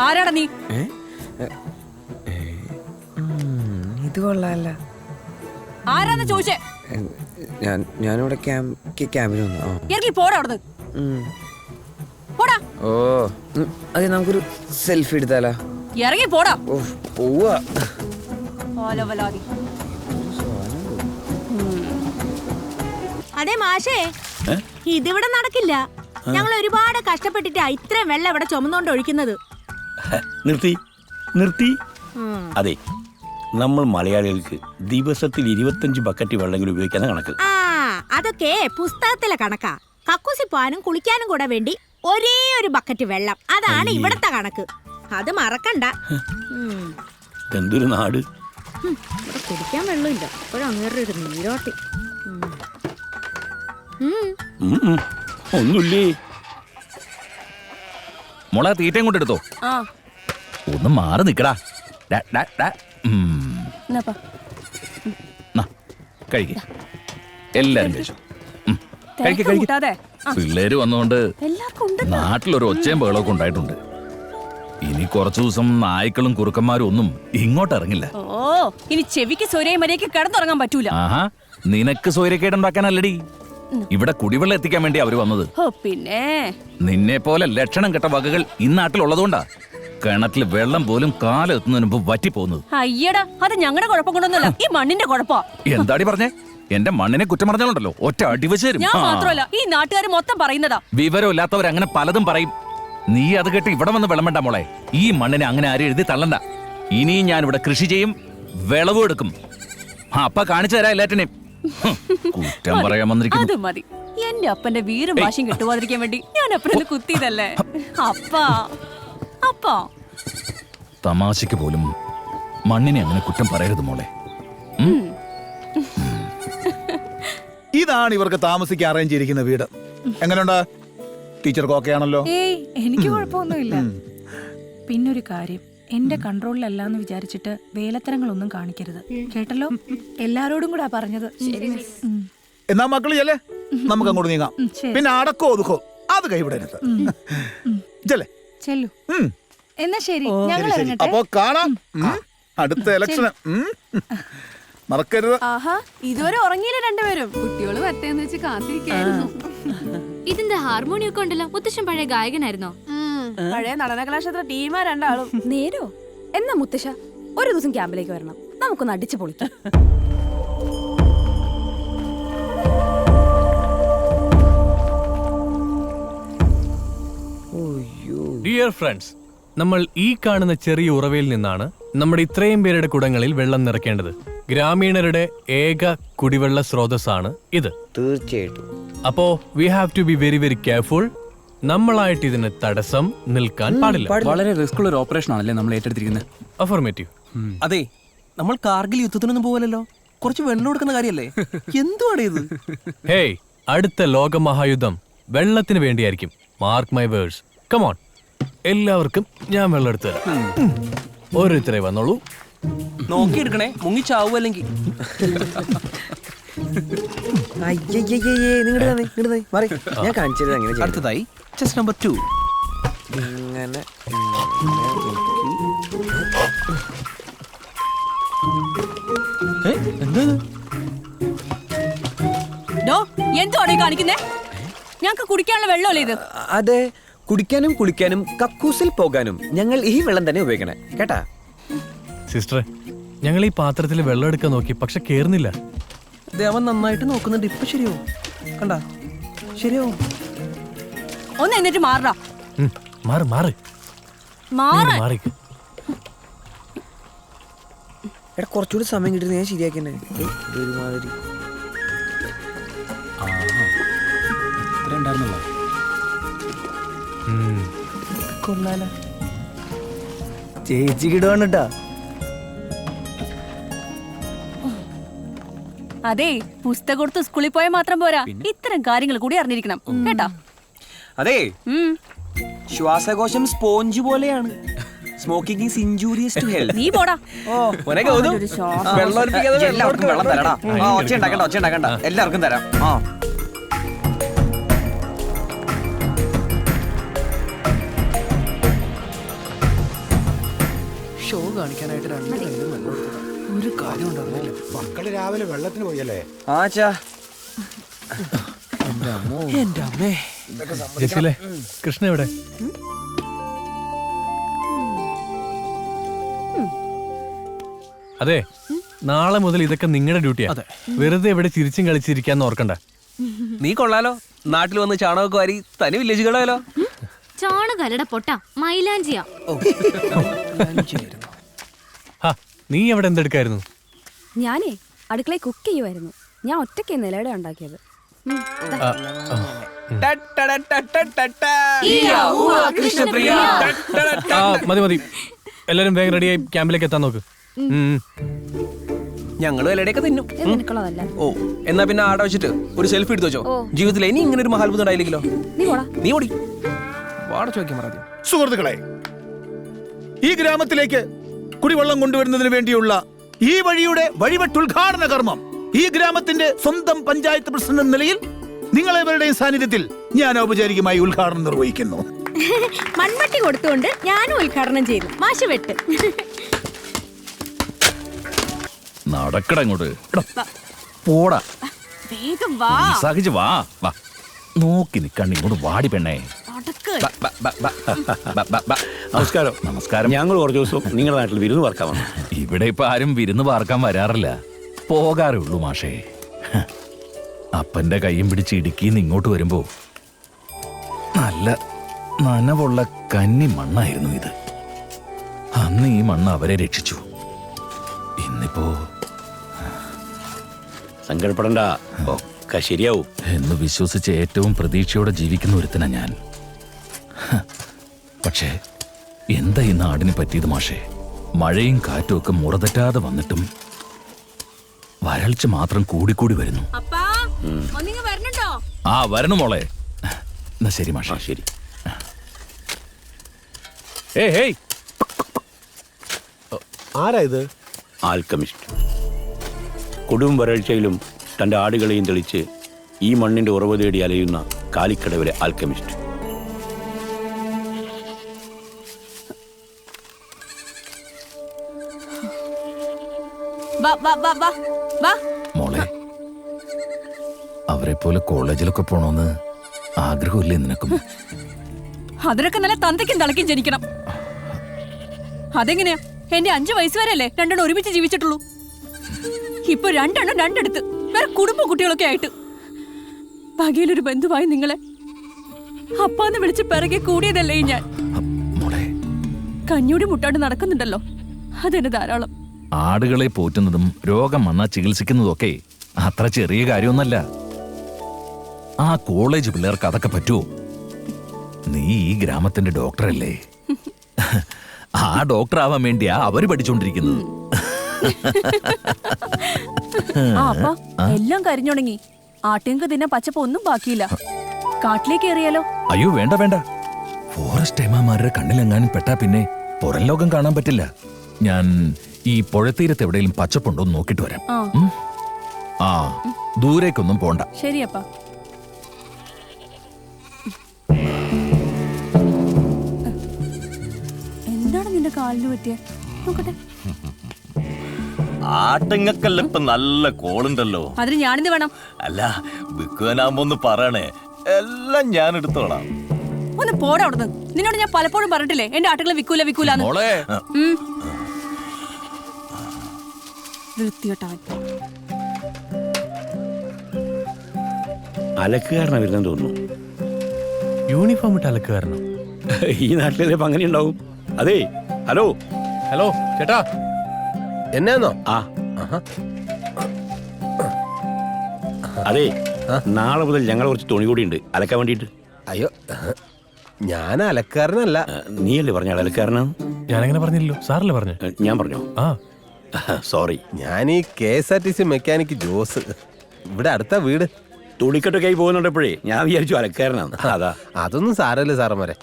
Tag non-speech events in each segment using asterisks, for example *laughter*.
ആരാടാ നീ? ഇത് കൊള്ളാല്ല ആരാന്ന് ചോദിച്ചേ? ഞാൻ ഞാൻ ഞാനിവിടെ ക്യാമ്പ് ക്യാമ്പിൽ വന്നു. ആ. ഇറങ്ങി പോടാ അവിടുന്ന്. ഉം. പോടാ. ഓ അതെ നമുക്കൊരു സെൽഫി എടുത്താലോ? ഇറങ്ങി പോടാ. ഓ പോവാ. അതെ മാഷേ. ഇതിവിടെ നടക്കില്ല. ഞങ്ങൾ ഒരുപാട് കഷ്ടപ്പെട്ടിട്ടാ ഇത്രയും വെള്ളം ഇവിടെ ചുമന്നുകൊണ്ട് ഒഴിക്കുന്നത്. നിർത്തി നിർത്തി. അതെ നമ്മൾ മലയാളികൾക്ക് ദിവസത്തിൽ ഇരുപത്തഞ്ച് ബക്കറ്റ് വെള്ളമെങ്കിലും ഉപയോഗിക്കുന്ന കണക്ക്. അതൊക്കെ പുസ്തകത്തിലെ കണക്കാ. കക്കൂസി പോവാനും കുളിക്കാനും കൂടെ വേണ്ടി ഒരേ ഒരു ബക്കറ്റ് വെള്ളം. അതാണ് ഇവിടത്തെ കണക്ക്. അത് മറക്കണ്ട. എന്തൊരു നാട്? ഇവിടെ കുടിക്കാൻ വെള്ളമില്ല. ഒരു നീരോട്ടി. ഒന്നുമില്ലേ? മുള തീറ്റയും കൊണ്ടെടുത്തോ ആ. ഒന്ന് മാറി നിക്കടാ. കഴിക്ക്. എല്ലാരും കഴിച്ചു. കഴിക്ക് പിള്ളേര് വന്നുകൊണ്ട് ഉണ്ട് നാട്ടിലൊരു ഒച്ചയും ബഹളമൊക്കെ ഉണ്ടായിട്ടുണ്ട്. ഇനി കുറച്ചു ദിവസം നായ്ക്കളും കുറുക്കന്മാരും ഒന്നും ഇങ്ങോട്ട് ഇറങ്ങില്ല ഓ ഇനി ചെവിക്ക് സ്വരയും മര്യാദയ്ക്ക് കിടന്നുറങ്ങാൻ പറ്റൂല. ആഹാ നിനക്ക് സൗര്യക്കേടുണ്ടാക്കാനല്ലടി ഇവിടെ കുടിവെള്ളം എത്തിക്കാൻ വേണ്ടി അവർ വന്നത്. ഓ പിന്നെ? നിന്നെ പോലെ ലക്ഷണം കെട്ട വകകൾ ഇന്നാട്ടിലുള്ളതുകൊണ്ടാ കിണറ്റിൽ വെള്ളം പോലും കാലെത്തുന്നതിന് മുമ്പ് വറ്റിപ്പോകുന്നത് അയ്യടാ അത് ഞങ്ങളുടെ കുഴപ്പം കൊണ്ടൊന്നുമല്ല ഈ മണ്ണിന്റെ കുഴപ്പം എന്താടി പറഞ്ഞേ? എന്റെ മണ്ണിനെ കുറ്റം പറഞ്ഞാലുണ്ടല്ലോ. ഒറ്റ അടിവച്ച് തരും. ഞാൻ മാത്രമല്ല ഈ നാട്ടുകാർ മൊത്തം പറയുന്നതാ. വിവരമില്ലാത്തവർ അങ്ങനെ പലതും പറയും. നീ അത് കേട്ട് ഇവിടെ വന്ന് വെള്ളം വേണ്ട മോളെ. ഈ മണ്ണിനെ അങ്ങനെ ആരും എഴുതി തള്ളണ്ട. ഇനിയും ഞാൻ ഇവിടെ കൃഷി ചെയ്യും വിളവും എടുക്കും. അപ്പ കാണിച്ചു തരാം എല്ലാറ്റിനെയും. കുറ്റം പറയാൻ വന്നിരിക്കുന്നു. അത് മതി. എന്റെ അപ്പന്റെ വീറും വാശിയും കിട്ടുവാതിരിക്കാൻ വേണ്ടി ഞാൻ അപ്പനെ കുത്തിയതല്ലേ? അപ്പാ. അപ്പാ? തമാശക്ക് പോലും മണ്ണിനെ അങ്ങനെ കുറ്റം പറയരുത് മോളെ. *laughs* ഇതാണ് ഇവർക്ക് താമസിക്കാൻ അറേഞ്ച് ചെയ്തിരിക്കുന്ന വീട്. എങ്ങനെയുണ്ട്? ടീച്ചർക്ക് ഓക്കെ ആണല്ലോ. ഏയ് എനിക്ക് കുഴപ്പമൊന്നുമില്ല. പിന്നൊരു കാര്യം എന്റെ കൺട്രോളിലല്ലാന്ന് വിചാരിച്ചിട്ട് വേലത്തരങ്ങളൊന്നും കാണിക്കരുത്. കേട്ടല്ലോ? എല്ലാരോടും കൂടാ പറഞ്ഞത്. എന്നാ മക്കൾ ചെല്ലേ നമുക്ക് അങ്ങോട്ട് നീങ്ങാം. പിന്നെ അടക്കോ ഒതുക്കോ? അത് കൈവിടരുത്. ചെല്ലേ? ചെല്ലു. ഉം. എന്നാ ശരി ഞങ്ങൾ. ഇറങ്ങട്ടെ. അപ്പോ കാണാം. ഉം. അടുത്ത ഇലക്ഷന് ഉം. മറക്കരുത്. ആഹാ ഇതുവരെ ഉറങ്ങിയില്ല രണ്ടുപേരും. കുട്ടികൾ വരട്ടെന്ന് വെച്ച് കാത്തിരിക്കായിരുന്നു. ഇതിന്റെ ഹാർമോണിയം ഒക്കെ ഉണ്ടല്ലോ? മുത്തശ്ശൻ പഴയ ഗായകനായിരുന്നോ? പഴയ നടന കലാക്ഷേത്ര ടീമാ രണ്ടാളും. നേരോ? എന്നാ മുത്തശ്ശ ഒരു ദിവസം ക്യാമ്പിലേക്ക് വരണം. നമുക്കൊന്ന് അടിച്ചു പൊളിക്കാം. ഡിയർ ഫ്രണ്ട്സ് നമ്മൾ ഈ കാണുന്ന ചെറിയ ഉറവയിൽ നിന്നാണ് നമ്മുടെ ഇത്രയും പേരുടെ കുടങ്ങളിൽ വെള്ളം നിറയ്ക്കേണ്ടത്. ഗ്രാമീണരുടെ ഏക കുടിവെള്ള സ്രോതസ്സാണ് ഇത്. തീർച്ചയായിട്ടും. അപ്പോ we have to be very very careful നമ്മളായിട്ട് ഇതിന് തടസ്സം നിൽക്കാൻ പാടില്ല. വളരെ റിസ്ക് ഉള്ള ഒരു ഓപ്പറേഷൻ ആണല്ലേ നമ്മൾ ഏറ്റെടുത്തിരിക്കുന്നത്? അഫർമേറ്റീവ് അതെ നമ്മൾ കാർഗിൽ യുദ്ധത്തിനൊന്നും പോവല്ലോ കുറച്ച് വെള്ളം കൊടുക്കുന്ന കാര്യല്ലേ? *laughs* എന്തുവാണ് ഇത്? ഹേയ് അടുത്ത ലോകമഹായുദ്ധം വെള്ളത്തിന് വേണ്ടിയായിരിക്കും. Mark my words come on എല്ലാവർക്കും ഞാൻ വെള്ളം എടുത്തു തരാം. ഓരോരുത്തരെ വന്നോളൂ. നോക്കിയെടുക്കണേ. മുങ്ങി ചാവൂ അല്ലെങ്കിൽ? ഞാൻ കാണിച്ചത് അങ്ങനെ അടുത്തതായി ചെസ് നമ്പർ ടു ഇങ്ങനെ നോക്കി ഈ കാണിക്കുന്നേ? ഞങ്ങക്ക് കുടിക്കാനുള്ള വെള്ളമല്ലേ ഇത്? അതെ. കുടിക്കാനും കുളിക്കാനും കക്കൂസിൽ പോകാനും ഞങ്ങൾ ഈ വെള്ളം തന്നെ ഉപയോഗിക്കണേ. കേട്ടാ? സിസ്റ്റർ ഞങ്ങൾ ഈ പാത്രത്തിൽ വെള്ളം എടുക്കാൻ നോക്കി പക്ഷെ കേറുന്നില്ല. അവൻ നന്നായിട്ട് നോക്കുന്നുണ്ട്. ഇപ്പൊ ശരിയാവും. കണ്ട? ശരിയാവും. ഒന്ന് എന്നിട്ട് മാറടാ. ഉം, മാറ് മാറ്. മാറ. എടാ കുറച്ചുകൂടി സമയം കിട്ടുന്ന ഞാൻ ഇത് ഒരുമാതിരി ഉണ്ടായിരുന്നല്ലോ. ഉം. കൊള്ളാല ചേച്ചി കിടുവാണ് കേട്ടാ അതെ പുസ്തകം കൊടുത്ത് സ്കൂളിൽ പോയാൽ മാത്രം പോരാ. ഇത്തരം കാര്യങ്ങൾ കൂടി അറിഞ്ഞിരിക്കണം. കേട്ടോ? അതെ. ശ്വാസകോശം സ്പോഞ്ച് പോലെയാണ്. Smoking is injurious to health നീ പോടാ. ഒരു ശ്വാസം. എല്ലാവർക്കും വെള്ളം തരടാ. ആ, ഒച്ച ഉണ്ടാക്കണ്ട ഒച്ച ഉണ്ടാക്കണ്ട എല്ലാവർക്കും തരാം. ആ. ഷോ കാണിക്കാനായിട്ട് രണ്ട് പേരും ഒരു കാര്യം ഉണ്ടായിരുന്നില്ല മക്കൾ രാവിലെ വെള്ളത്തിന് പോയല്ലേ? ആച്ചാ. എന്റെ അമ്മേ. കൃഷ്ണ എവിടെ? അതെ നാളെ മുതൽ ഇതൊക്കെ നിങ്ങളുടെ ഡ്യൂട്ടിയാ. വെറുതെ ഇവിടെ ചിരിച്ചും കളിച്ചിരിക്കാന്ന് ഓർക്കണ്ട. നീ കൊള്ളാലോ. നാട്ടിൽ വന്ന് ചാണകമൊക്കെ വാരി തനി വില്ലേജ് കളയാലോ ചാണകലട പൊട്ട മൈലാഞ്ചിയാ. ഹാ നീ എവിടെ എന്തെടുക്കായിരുന്നു? ഞാനേ അടുക്കളയിൽ കുക്ക് ചെയ്യുമായിരുന്നു ഞാൻ ഒറ്റയ്ക്ക് നിലയുടെ ഉണ്ടാക്കിയത്. മതി മതി. എല്ലാരും വേഗം റെഡിയായി ക്യാമ്പിലേക്ക് എത്താൻ നോക്ക്. ഉം. ഞങ്ങളും ഇലയുടെയൊക്കെ തിന്നും. ഓ എന്നാ പിന്നെ ആടെ വെച്ചിട്ട് ഒരു സെൽഫി എടുത്തു വെച്ചോ. ജീവിതത്തിൽ ഇനി ഇങ്ങനെ ഒരു മഹാത്ഭുതം ഉണ്ടായില്ലെങ്കിലോ? നീ പോടാ നീ ഓടി. വാട ചോദിക്കാൻ പറയാം സുഹൃത്തുക്കളെ ഈ ഗ്രാമത്തിലേക്ക് കുടിവെള്ളം കൊണ്ടുവരുന്നതിന് വേണ്ടിയുള്ള ഈ വഴിയുടെ വഴിവെട്ടുദ്ഘാടന കർമ്മം ഈ ഗ്രാമത്തിന്റെ സ്വന്തം പഞ്ചായത്ത് പ്രസിഡന്റ് എന്ന നിലയിൽ നിങ്ങളെവരുടെയും സാന്നിധ്യത്തിൽ ഞാൻ ഔപചാരികമായി ഉദ്ഘാടനം നിർവഹിക്കുന്നു. *laughs* മൺവട്ടി കൊടുത്തുകൊണ്ട് ഞാനും ഉദ്ഘാടനം ചെയ്തു നടക്കട ഇങ്ങോട്ട് പോടാ. വേഗം വാ. സഹിച്ച് വാ. വാ. നോക്കി നിൽക്കാണ്ട് ഇങ്ങോട്ട് വാടി പെണ്ണേ. നടക്ക് ബ, ബ, ബ, ബ, ബ, ബ, ബ. നമസ്കാരം. നമസ്കാരം. ഞങ്ങൾ കുറച്ച് ദിവസം നിങ്ങളുടെ നാട്ടിൽ വിരുന്ന് പറക്കാൻ വന്നു. ഇവിടെ ഇപ്പൊ ആരും വിരുന്ന് പാർക്കാൻ വരാറില്ല. പോകാറേ ഉള്ളൂ മാഷേ. ഹ. അപ്പന്റെ കൈയും പിടിച്ച് ഇടുക്കിന്ന് ഇങ്ങോട്ട് വരുമ്പോ നല്ല നനവുള്ള കന്നി മണ്ണായിരുന്നു ഇത്. അന്ന് ഈ മണ്ണ് അവരെ രക്ഷിച്ചു. ഇന്നിപ്പോ സങ്കടപ്പെടണ്ട. ഒക്കെ ശരിയാവും. എന്ന് വിശ്വസിച്ച് ഏറ്റവും പ്രതീക്ഷയോടെ ജീവിക്കുന്ന ഒരുത്തനാ ഞാൻ. ഹ. പക്ഷേ എന്താ ഈ നാടിന് പറ്റിയത് മാഷേ? മഴയും കാറ്റും ഒക്കെ മുറതെറ്റാതെ വന്നിട്ടും വരൾച്ച മാത്രം കൂടിക്കൂടി വരുന്നു. അപ്പാ ഒന്നിങ്ങ് വരണുണ്ടോ? ആ വരണം മോളെ. എന്നാ ശരി മാഷേ. ശരി. ഏയ് ഹേയ്. ആരാ ഇത്? ആൽക്കമിസ്റ്റ്. കൊടും വരൾച്ചയിലും തന്റെ ആടുകളെയും തെളിച്ച് ഈ മണ്ണിന്റെ ഉറവ് തേടി അലയുന്ന കാലിക്കടവിലെ ആൽക്കമിസ്റ്റ് വാ വാ വാ വാ വാ. മോളെ അവരെ പോലെ കോളേജിലൊക്കെ പോണോന്ന് ആഗ്രഹമില്ലേ നിനക്കും? അതിനൊക്കെ നല്ല തന്തയ്ക്കും തളയ്ക്കും ജനിക്കണം. അതെങ്ങനെയാ? എന്റെ അഞ്ചു വയസ്സുവരെ അല്ലേ രണ്ടെണ്ണം ഒരുമിച്ച് ജീവിച്ചിട്ടുള്ളൂ. ഇപ്പൊ രണ്ടെണ്ണം രണ്ടെടുത്ത്. വേറെ കുടുംബ കുട്ടികളൊക്കെ ആയിട്ട്. വകയിലൊരു ബന്ധുവായി നിങ്ങളെ അപ്പാന്ന് വിളിച്ച് പിറകെ കൂടിയതല്ലേ ഞാൻ. കഞ്ഞൂടി മുട്ടാണ്ട് നടക്കുന്നുണ്ടല്ലോ. അതെന്നെ ധാരാളം. ആടുകളെ പോറ്റുന്നതും രോഗം വന്നാൽ ചികിത്സിക്കുന്നതും ഒക്കെ അത്ര ചെറിയ കാര്യമൊന്നല്ല. ആ കോളേജ് പിള്ളേർക്ക് അതൊക്കെ പറ്റുമോ നീ ഈ ഗ്രാമത്തിന്റെ ഡോക്ടറല്ലേ. ആ ഡോക്ടർ ആവാൻ വേണ്ടിയാ അവർ പഠിച്ചോണ്ടിരിക്കുന്നത്. ആ *laughs* അപ്പ എല്ലാം കരിഞ്ഞുണങ്ങി ആട്ടിയങ്ക് തിന്നെ പച്ചപ്പ് ഒന്നും ബാക്കിയില്ല. കാട്ടിലേക്ക് എറിയാലോ അയ്യോ വേണ്ട വേണ്ട. ഫോറസ്റ്റ് ഏമാമാരുടെ കണ്ണിലെങ്ങാനും പെട്ടാ പിന്നെ പുറം ലോകം കാണാൻ പറ്റില്ല. ഞാൻ ഈ പുഴത്തീരത്ത് എവിടെയും പച്ചപ്പുണ്ടോ എന്ന് നോക്കിട്ട് വരാം. ഉം? ആ ദൂരേക്കൊന്നും പോണ്ട. ശരിയപ്പാ എന്താണ് നിന്റെ കാലിന് പറ്റിയ? നോക്കട്ടെ. ആട്ടങ്ങക്കല്ല ഇപ്പൊ നല്ല കോളുണ്ടല്ലോ. അതിന് ഞാനിത് വേണം. അല്ല വിൽക്കുവാനാകുമ്പോ ഒന്ന് പറയണേ. എല്ലാം ഞാൻ എടുത്തോളാം ഒന്ന് പോടാ അവിടുന്ന്. നിന്നോട് ഞാൻ പലപ്പോഴും പറഞ്ഞിട്ടില്ലേ എന്റെ ആട്ടുകളെ വിൽക്കൂല വിൽക്കൂല മോളെ. അലക്കുകാരനാ വരുന്നെന്ന് തോന്നുന്നു. യൂണിഫോം ഇട്ട് അലക്കുകാരനോ? ഈ നാട്ടിലെ അങ്ങനെ ഉണ്ടാവും അതെ ഹലോ. ഹലോ ചേട്ടാ. എന്നാന്നോ? ആ. അതെ നാളെ മുതൽ ഞങ്ങളെ കുറച്ച് തുണി കൂടി ഉണ്ട്. അലക്കാൻ വേണ്ടിയിട്ട്. അയ്യോ ഞാൻ അലക്കാരനല്ല. നീയല്ലേ പറഞ്ഞ അലക്കാരനാണ് ഞാനങ്ങനെ പറഞ്ഞില്ലല്ലോ. സാറല്ലേ പറഞ്ഞു? ഞാൻ പറഞ്ഞു? ആ. സോറി. ഞാൻ ഈ K S R T C mechanic Jose. ഇവിടെ അടുത്ത വീട്. തുണിക്കെട്ടൊക്കെ ആയി പോകുന്നുണ്ടപ്പോഴേ ഞാൻ വിചാരിച്ചു അലക്കാരനാണ് അതാ. അതൊന്നും സാറല്ലേ സാറന്മാരെ.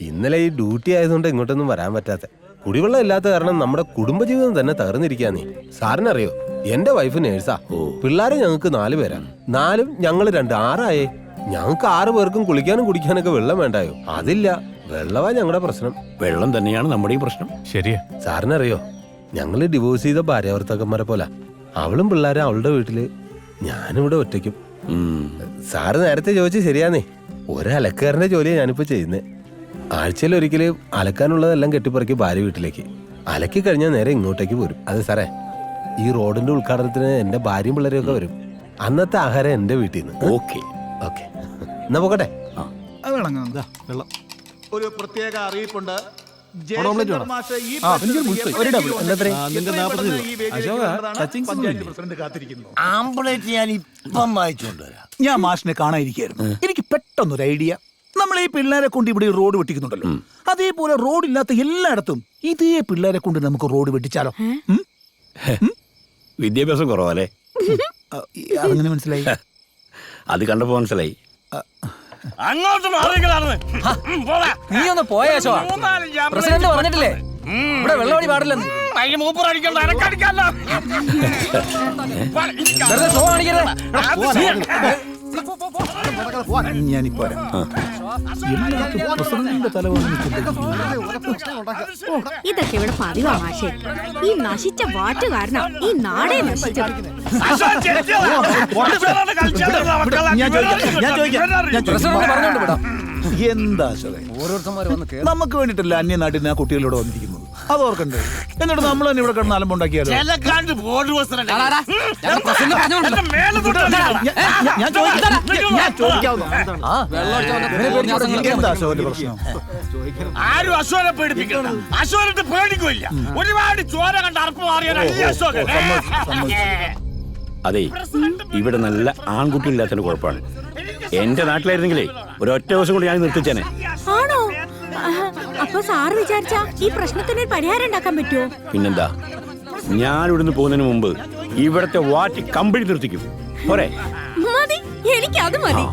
ഇന്നലെ ഈ ഡ്യൂട്ടി ആയതുകൊണ്ട് ഇങ്ങോട്ടൊന്നും വരാൻ പറ്റാത്ത കുടിവെള്ളം ഇല്ലാത്ത കാരണം നമ്മുടെ കുടുംബജീവിതം തന്നെ തകർന്നിരിക്കാന്നേ സാറിനറിയോ? എന്റെ വൈഫ് നേഴ്സാ. പിള്ളേരെ ഞങ്ങൾക്ക് നാല് പേരാ. നാലും ഞങ്ങൾ രണ്ട്. ആറായേ. ഞങ്ങൾക്ക് ആറ് പേർക്കും കുളിക്കാനും കുടിക്കാനൊക്കെ വെള്ളം വേണ്ടായോ? അതില്ല. വെള്ളവാ ഞങ്ങളുടെ പ്രശ്നം. വെള്ളം തന്നെയാണ് നമ്മുടെ ഈ പ്രശ്നം. ശരിയാ. സാറിനറിയോ? ഞങ്ങൾ ഡിവോഴ്സ് ചെയ്ത ഭാര്യാവർത്തകന്മാരെ പോലെ. അവളും പിള്ളേരും അവളുടെ വീട്ടിൽ. ഞാനിവിടെ ഒറ്റയ്ക്കും. സാറ് നേരത്തെ ചോദിച്ചു ശരിയാന്നേ. ഒരലക്കാരന്റെ ജോലിയാണ് ഞാനിപ്പോ ചെയ്യുന്നത് ആഴ്ചയിൽ ഒരിക്കലും അലക്കാനുള്ളതെല്ലാം കെട്ടിപ്പറക്കി ഭാര്യ വീട്ടിലേക്ക്. അലക്കി കഴിഞ്ഞാൽ നേരെ ഇങ്ങോട്ടേക്ക് പോരും. അതെ സാറേ ഈ റോഡിന്റെ ഉദ്ഘാടനത്തിന് എന്റെ ഭാര്യയും പിള്ളേരും ഒക്കെ വരും. അന്നത്തെ ആഹാരം എന്റെ വീട്ടിൽ നിന്ന് ഓക്കെ. ഓക്കെ. എന്നാ പോകട്ടെ. അത് വേണം ദാ, വെള്ളം. ഒരു പ്രത്യേക അറിയിപ്പുണ്ട്. ഓംലെറ്റ് വേണം. ആ, എനിക്കൊരു മുഴുത്ത. ഒരു ഡബിൾ. എന്താ? ആ, രൂപ. അശോക? പ്രസിഡന്റ് കാത്തിരിക്കുന്നു. ആംബുലൻസ് ഞാൻ ഇപ്പം വായിച്ചുകൊണ്ട് വരാം. ഞാൻ മാഷിനെ കാണാതിരിക്കായിരുന്നു എനിക്ക് പെട്ടെന്നൊരു ഐഡിയ. നമ്മൾ ഈ പിള്ളേരെ കൊണ്ട് ഇവിടെ ഈ റോഡ് വെട്ടിക്കുന്നുണ്ടല്ലോ. അതേപോലെ റോഡ് ഇല്ലാത്ത എല്ലായിടത്തും ഇതേ പിള്ളേരെ കൊണ്ട് നമുക്ക് റോഡ് വെട്ടിച്ചാലോ? വിദ്യാഭ്യാസം കുറവല്ലേ? അതങ്ങനെ മനസ്സിലായി? അത് കണ്ടപ്പോ മനസ്സിലായി. അങ്ങോട്ട് നീ ഒന്ന് പോയാ പ്രസിഡന്റ് പറഞ്ഞിട്ടില്ലേ? ഇവിടെ വെള്ളമടി പാടില്ലെന്ന്. അതിന് മൂപ്പർ അടിക്കണ്ട എനക്കടിക്കല്ല വെറുതെ ഷോ കാണിക്കരുത്. ഞാനിപ്പോ ഇതൊക്കെ ഇവിടെ പതിവാ മാഷെ. ഈ നശിച്ച വാറ്റ് കാരണം ഈ നാടേ നശിച്ചു എന്താ നമുക്ക് വേണ്ടിട്ടല്ല അന്യനാട്ടിൽ ആ കുട്ടികളോട് വന്നിരിക്കുന്നത്? അത് ഓർക്കണ്ടേ എന്നിട്ട് നമ്മൾ തന്നെ ഇവിടെ കിടന്ന് അലമ്പുണ്ടാക്കിയാലോ ചിലക്കാണ്ട് ബോർഡ് വസ്ത്രം ഞാൻ- ഞാൻ ചോദിക്കാം. ചോദിക്കാവുന്ന എന്താ അശോകന്റെ പ്രശ്നം? ആരും അശോകനെ പേടിപ്പിക്കണ്ട. അശോകനെ പേടിക്കില്ല. ഒരുപാട് ചോര കണ്ട് അശോകൻ? അതെ ഇവിടെ നല്ല ആൺകുട്ടി ഇല്ലാത്തതിന്റെ കുഴപ്പമാണ്. എന്റെ നാട്ടിലായിരുന്നെങ്കിലേ ഒരൊറ്റ ദിവസം കൊണ്ട് ഞാൻ നിർത്തിച്ചേനെ. ആണോ? അപ്പൊ സാർ വിചാരിച്ച ഈ പ്രശ്നത്തിന് പരിഹാരം ഉണ്ടാക്കാൻ പറ്റുമോ പിന്നെന്താ? ഞാൻ ഇവിടുന്ന് പോകുന്നതിന് മുമ്പ് ഇവിടത്തെ വാറ്റി കമ്പിളി നിർത്തിക്കും. പോരെ? മതി എനിക്ക് അത് മതി.